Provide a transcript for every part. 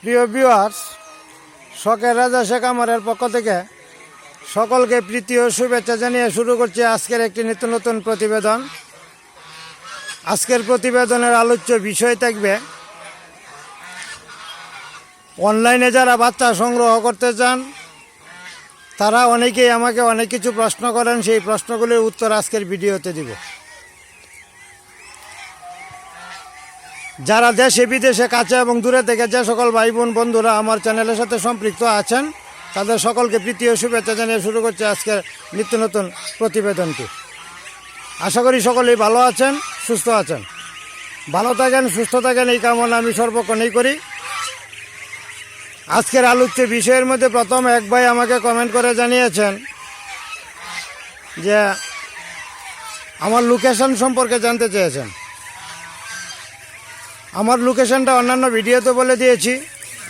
প্রিয় ভিউয়ার্স শখের রাজা শেখ আমারের পক্ষ থেকে সকলকে প্রীতি ও শুভেচ্ছা জানিয়ে শুরু করছি আজকের একটি নিত্য নতুন প্রতিবেদন। আজকের প্রতিবেদনের আলোচ্য বিষয় থাকবে অনলাইনে যারা বাচ্চা সংগ্রহ করতে চান, তারা অনেকেই আমাকে অনেক কিছু প্রশ্ন করেন, সেই প্রশ্নগুলির উত্তর আজকের ভিডিওতে দিব। যারা দেশে, বিদেশে, কাছে এবং দূরে থেকে যে সকল ভাই বোন বন্ধুরা আমার চ্যানেলের সাথে সম্পৃক্ত আছেন, তাদের সকলকে প্রীতি ও শুভেচ্ছা জানিয়ে শুরু করছে আজকের নিত্য নতুন প্রতিবেদনটি। আশা করি সকলেই ভালো আছেন, সুস্থ আছেন। ভালো থাকেন, সুস্থ থাকেন, এই কামনা আমি সর্বক্ষণেই করি। আজকের আলোচ্য বিষয়ের মধ্যে প্রথম এক ভাই আমাকে কমেন্ট করে জানিয়েছেন যে, আমার লোকেশন সম্পর্কে জানতে চেয়েছেন। আমার লোকেশনটা অন্যান্য ভিডিওতে বলে দিয়েছি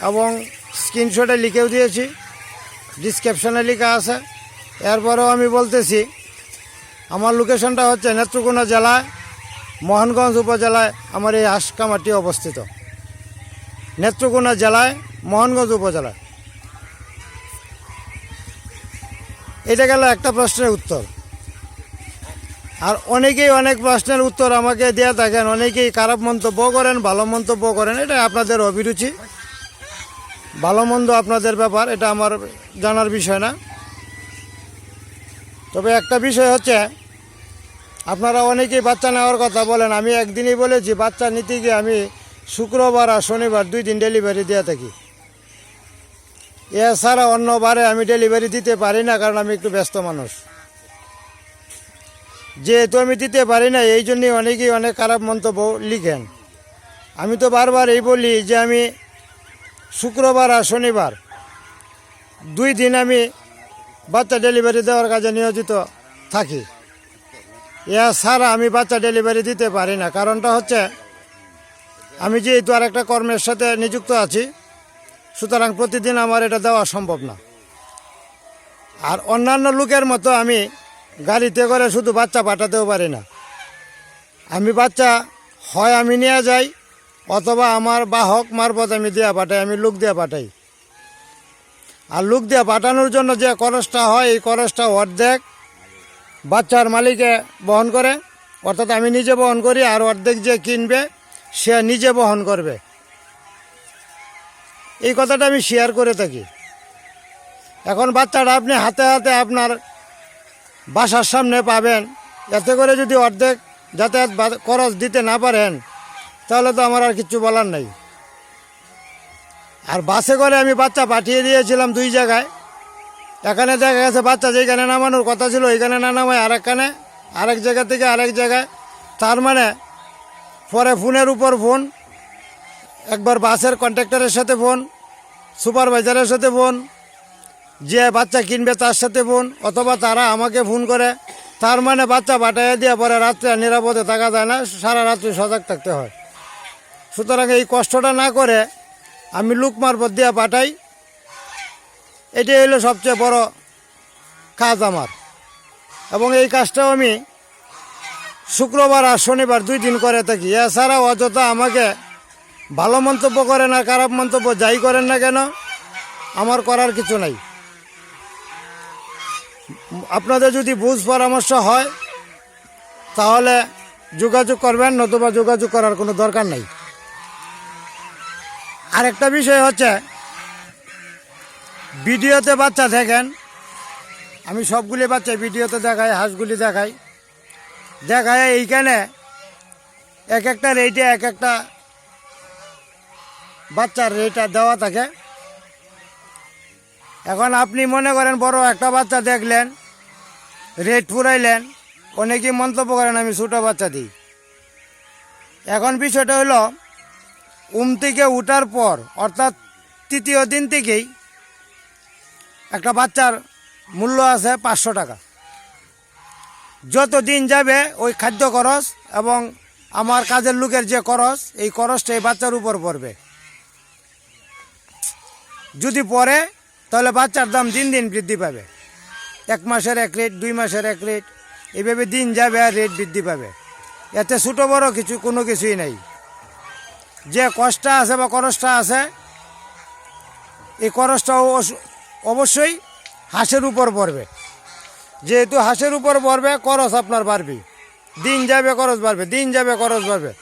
এবং স্ক্রিনশটে লিখেও দিয়েছি। ডিসক্রিপশনে লেখা আছে। এরপরেও আমি বলতেছি, আমার লোকেশনটা হচ্ছে নেত্রকোনা জেলায় মোহনগঞ্জ উপজেলায় আমার এই হাসকামাটি অবস্থিত। নেত্রকোনা জেলায়, মোহনগঞ্জ উপজেলায়। এটা গেল একটা প্রশ্নের উত্তর। আর অনেকেই অনেক প্রশ্নের উত্তর আমাকে দিয়ে থাকেন, অনেকেই খারাপ মন্তব্য করেন, ভালো মন্তব্য করেন এটা আপনাদের অভিরুচি। ভালো মন্দ আপনাদের ব্যাপার, এটা আমার জানার বিষয় না। তবে একটা বিষয় হচ্ছে, আপনারা অনেকেই বাচ্চা নেওয়ার কথা বলেন, আমি একদিনই বলেছি, বাচ্চা নিতে গিয়ে আমি শুক্রবার আর শনিবার দুই দিন ডেলিভারি দিয়ে থাকি। এছাড়া অন্যবারে আমি ডেলিভারি দিতে পারি না, কারণ আমি একটু ব্যস্ত মানুষ। যেহেতু আমি দিতে পারি না, এই জন্যই অনেকেই অনেক খারাপ মন্তব্য লিখেন। আমি তো বারবার এই বলি যে আমি শুক্রবার আর শনিবার দুই দিন আমি বাচ্চা ডেলিভারি দেওয়ার কাজে নিয়োজিত থাকি। এছাড়া আমি বাচ্চা ডেলিভারি দিতে পারি না। কারণটা হচ্ছে আমি যেহেতু আর একটা কর্মের সাথে নিযুক্ত আছি, সুতরাং প্রতিদিন আমার এটা দেওয়া সম্ভব না। আর অন্যান্য লোকের মতো আমি গাড়িতে করে শুধু বাচ্চা পাঠাতেও পারি না। আমি বাচ্চা হয় আমি নিয়ে যাই, অথবা আমার বাহক মারফত আমি দেওয়া পাঠাই, আমি লোক দিয়ে পাঠাই। আর লোক দিয়ে পাঠানোর জন্য যে খরচটা হয়, এই খরচটা অর্ধেক বাচ্চার মালিকে বহন করে, অর্থাৎ আমি নিজে বহন করি, আর অর্ধেক যে কিনবে, সে নিজে বহন করবে। এই কথাটা আমি শেয়ার করে থাকি। এখন বাচ্চাটা আপনি হাতে হাতে আপনার বাসার সামনে পাবেন। এতে করে যদি অর্ধেক যাতায়াত খরচ দিতে না পারেন, তাহলে তো আমার আর কিছু বলার নাই। আর বাসে করে আমি বাচ্চা পাঠিয়ে দিয়েছিলাম দুই জায়গায়। এখানে দেখা গেছে বাচ্চা যেখানে নামানোর কথা ছিল, ওইখানে না নামায় আরেকখানে, আরেক জায়গা থেকে আরেক জায়গায়। তার মানে পরে ফোনের উপর ফোন, একবার বাসের কন্ট্রাক্টরের সাথে ফোন, সুপারভাইজারের সাথে ফোন যে বাচ্চা কিনবে তার সাথে ফোন অথবা তারা আমাকে ফোন করে, তার মানে বাচ্চা পাঠাইয়া দিয়ে পরে রাত্রে নিরাপদে থাকা যায় না, সারা রাত্রি সজাগ থাকতে হয়। সুতরাং এই কষ্টটা না করে আমি লুক মারফত দিয়ে পাঠাই। এটাই হলো সবচেয়ে বড় কাজ আমার। এবং এই কাজটাও আমি শুক্রবার আর শনিবার দুই দিন করে থাকি। এছাড়াও অযথা আমাকে ভালো মন্তব্য করেন আর খারাপ মন্তব্য যাই করেন না কেন, আমার করার কিছু নাই। আপনাদের যদি বুঝ পরামর্শ হয়, তাহলে যোগাযোগ করবেন, নতুবা যোগাযোগ করার কোনো দরকার নেই। আরেকটা বিষয় হচ্ছে, ভিডিওতে বাচ্চা দেখেন, আমি সবগুলি বাচ্চা ভিডিওতে দেখাই, হাঁসগুলি দেখাই। দেখায় এইখানে এক একটা রেটে এক একটা বাচ্চার রেটটা দেওয়া থাকে। এখন আপনি মনে করেন বড় একটা বাচ্চা দেখলেন রেট ফুরাইলেন অনেকেই মন্তব্য করেন আমি ছোটো বাচ্চা দিই। এখন বিষয়টা হলো, উম থেকে উঠার পর, অর্থাৎ তৃতীয় দিন থেকেই একটা বাচ্চার মূল্য আছে পাঁচশো টাকা। যত দিন যাবে ওই খাদ্য খরচ এবং আমার কাজের লোকের যে খরচ, এই খরচটা এই বাচ্চার উপর পড়বে। যদি পড়ে তাহলে বাচ্চার দাম দিন দিন বৃদ্ধি পাবে। এক মাসের এক রেট দুই মাসের এক রেট এইভাবে দিন যাবে আর রেট বৃদ্ধি পাবে। এতে ছোটো বড় কিছু, কোনো কিছুই নাই। যে কষ্টটা আছে বা করসটা আছে, এই করসটাও অবশ্যই হাঁসের উপর পড়বে। যেহেতু হাঁসের উপর পড়বে করস আপনার বাড়বে। দিন যাবে করস বাড়বে, দিন যাবে করস বাড়বে।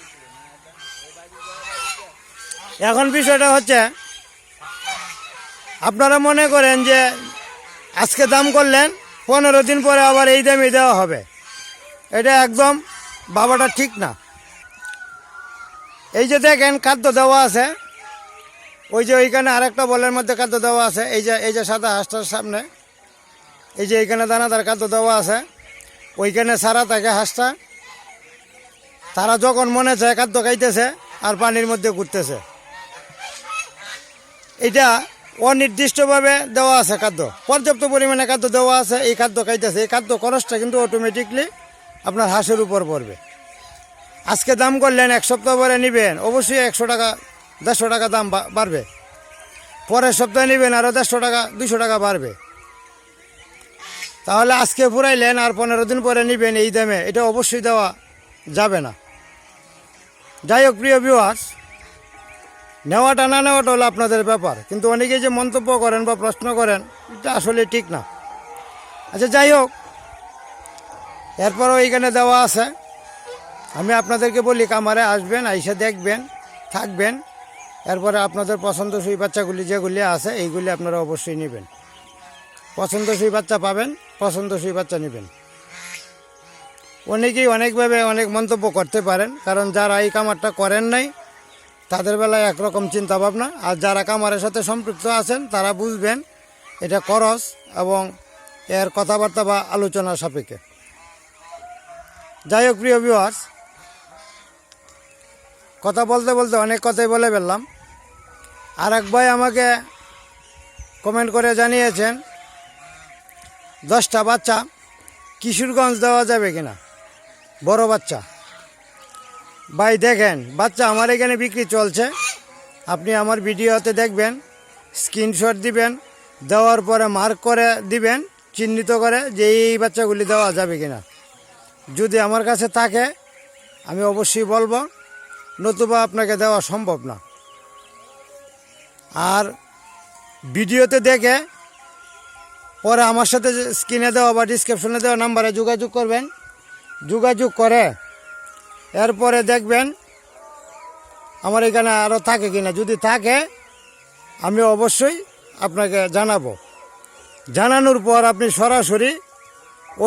এখন বিষয়টা হচ্ছে আপনারা মনে করেন যে আজকে দাম করলেন, পনেরো দিন পরে আবার এই দামে দেওয়া হবে। এটা একদম বাবাটা ঠিক না। এই যে দেখেন খাদ্য দেওয়া আছে, ওই যে ওইখানে আরেকটা বলের মধ্যে খাদ্য দেওয়া আছে, এই যে এই যে সাদা হাঁসটার সামনে, এই যে এইখানে দানাদার খাদ্য দেওয়া আছে, ওইখানে সারা থাকে হাঁসটা। তারা যখন মনে চায় খাদ্য খাইতেছে আর পানির মধ্যে ঘুরতেছে। এটা অনির্দিষ্টভাবে দেওয়া আছে খাদ্য। পর্যাপ্ত পরিমাণে খাদ্য দেওয়া আছে, এই খাদ্য খাইতেছে। এই খাদ্য খরচটা কিন্তু অটোমেটিকলি আপনার হাঁসের উপর পড়বে। আজকে দাম করলেন, এক সপ্তাহ পরে নেবেন, অবশ্যই একশো টাকা, দেড়শো টাকা দাম বাড়বে। পরের সপ্তাহে নেবেন আরও দেড়শো টাকা দুশো টাকা বাড়বে। তাহলে আজকে ফুরাইলেন আর পনেরো দিন পরে নেবেন এই দামে, এটা অবশ্যই দেওয়া যাবে না। যাই হোক, প্রিয় ভিউয়ার্স নেওয়াটা না নেওয়াটা হলো আপনাদের ব্যাপার। কিন্তু অনেকেই যে মন্তব্য করেন বা প্রশ্ন করেন, এটা আসলে ঠিক না। আচ্ছা যাই হোক। এরপরও এইখানে দেওয়া আছে। আমি আপনাদেরকে বলি, কামারে আসবেন, আইসে দেখবেন, থাকবেন। এরপরে আপনাদের পছন্দসই বাচ্চাগুলি যেগুলি আছে, এইগুলি আপনারা অবশ্যই নেবেন। পছন্দসই বাচ্চা পাবেন, পছন্দসই বাচ্চা নেবেন। অনেকেই অনেকভাবে অনেক মন্তব্য করতে পারেন, কারণ যারা এই কামারটা করেন নাই তাদের বেলায় একরকম চিন্তা ভাবনা আর যারা কামারের সাথে সম্পৃক্ত আছেন, তারা বুঝবেন এটা খরচ এবং এর কথাবার্তা বা আলোচনা সাপেক্ষে। যাই হোক, প্রিয় ভিউয়ার্স কথা বলতে বলতে অনেক কথাই বলে ফেললাম। আর এক ভাই আমাকে কমেন্ট করে জানিয়েছেন, দশটা বাচ্চা কিশোরগঞ্জ দেওয়া যাবে কিনা? বড় বাচ্চা। ভাই, দেখেন, বাচ্চা আমার এখানে বিক্রি চলছে। আপনি আমার ভিডিওতে দেখবেন স্ক্রিনশট দিবেন, দেওয়ার পরে মার্ক করে দিবেন, চিহ্নিত করে যে এই বাচ্চাগুলি দেওয়া যাবে কিনা। যদি আমার কাছে থাকে, আমি অবশ্যই বলব, নতুবা আপনাকে দেওয়া সম্ভব না। আর ভিডিওতে দেখে, পরে আমার সাথে স্ক্রিনে দেওয়া বা ডিসক্রিপশনে দেওয়া নাম্বারে যোগাযোগ করবেন। যোগাযোগ করে এরপরে দেখবেন আমার এখানে আরও থাকে কিনা, যদি থাকে, আমি অবশ্যই আপনাকে জানাব। জানানোর পর আপনি সরাসরি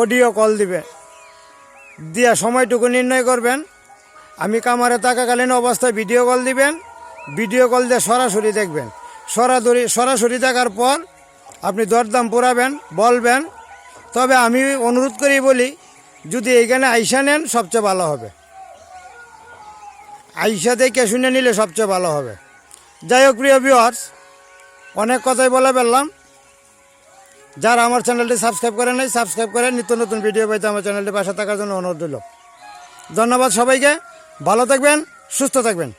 অডিও কল দিবেন। দিয়া সময়টুকু নির্ণয় করবেন। আমি কামারে থাকাকালীন অবস্থায় ভিডিও কল দিবেন। ভিডিও কল দিয়ে সরাসরি দেখবেন। সরাসরি সরাসরি দেখার পর আপনি দরদাম পুরাবেন, বলবেন। তবে আমি অনুরোধ করি বলি, যদি এইখানে আইসা নেন, সবচেয়ে ভালো হবে। আইসা দেখে শুনে নিলে সবচেয়ে ভালো হবে। যাই হোক, প্রিয় ভিওয়ার্স অনেক কথাই বলে ফেললাম। যারা আমার চ্যানেলটি সাবস্ক্রাইব করে নাই সাবস্ক্রাইব করে নিত্য নতুন ভিডিও পাইতে আমার চ্যানেলটি পাশে থাকার জন্য অনুরোধ দিল ধন্যবাদ সবাইকে। ভালো থাকবেন, সুস্থ থাকবেন।